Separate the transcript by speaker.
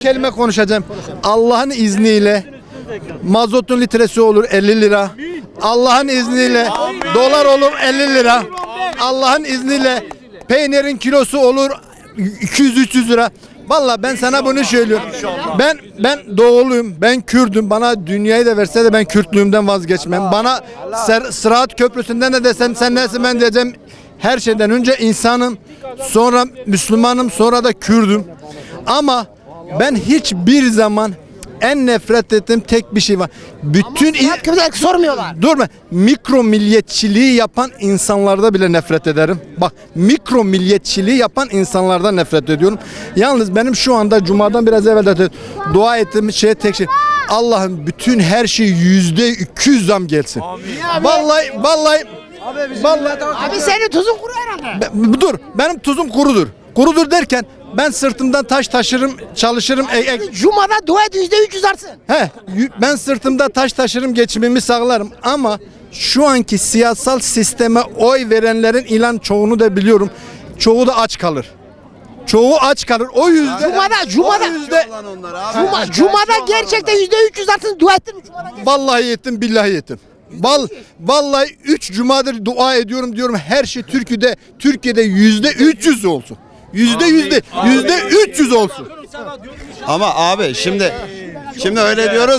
Speaker 1: kelime konuşacağım. Allah'ın izniyle mazotun litresi olur 50 lira. Allah'ın izniyle dolar olur 50 lira. Allah'ın izniyle peynirin kilosu olur 200-300 lira. Valla ben sana bunu söylüyorum. Ben ben doğuluyum, ben Kürdüm. Bana dünyayı da verse de ben Kürtlüğümden vazgeçmem. Bana Sırat Köprüsü'nden de desen sen nesin ben diyeceğim. Her şeyden önce insanım, sonra Müslümanım, sonra da Kürdüm. Ama ben hiçbir zaman en nefret ettiğim tek bir şey var. Bütün i-
Speaker 2: Sırat köprüsü sormuyorlar.
Speaker 1: Durma. Mikro milliyetçiliği yapan insanlarda bile nefret ederim. Bak mikro milliyetçiliği yapan insanlardan nefret ediyorum. Yalnız benim şu anda Cuma'dan biraz evvel de dua ettiğim şey tek şey. Allah'ım bütün her şey yüzde 200 zam gelsin. Vallahi vallahi vallahi
Speaker 2: Abi senin tuzun kuru herhalde.
Speaker 1: Be- dur benim tuzum kurudur. Kurudur derken ben sırtımdan taş taşırım, çalışırım. e- e-
Speaker 2: Cuma'da dua et yüzde 300 artsın.
Speaker 1: He, y- ben sırtımda taş taşırım, geçimimi sağlarım ama şu anki siyasal sisteme oy verenlerin ilan çoğunu da biliyorum. Çoğu da aç kalır. Çoğu aç kalır. O yüzden
Speaker 2: Cuma'da, Cuma'da.
Speaker 1: o yüzden
Speaker 2: Cuma, Cuma'da gerçekten yüzde 300 artsın dua ettin mi Cuma'da? gerçekten?
Speaker 1: vallahi ettim, billahi ettim. Val, vallahi 3 cumadır dua ediyorum diyorum her şey Türkiye'de Türkiye'de yüzde 300 olsun. Yüzde yüzde yüzde 300 olsun.
Speaker 3: Ama abi şimdi şimdi öyle diyoruz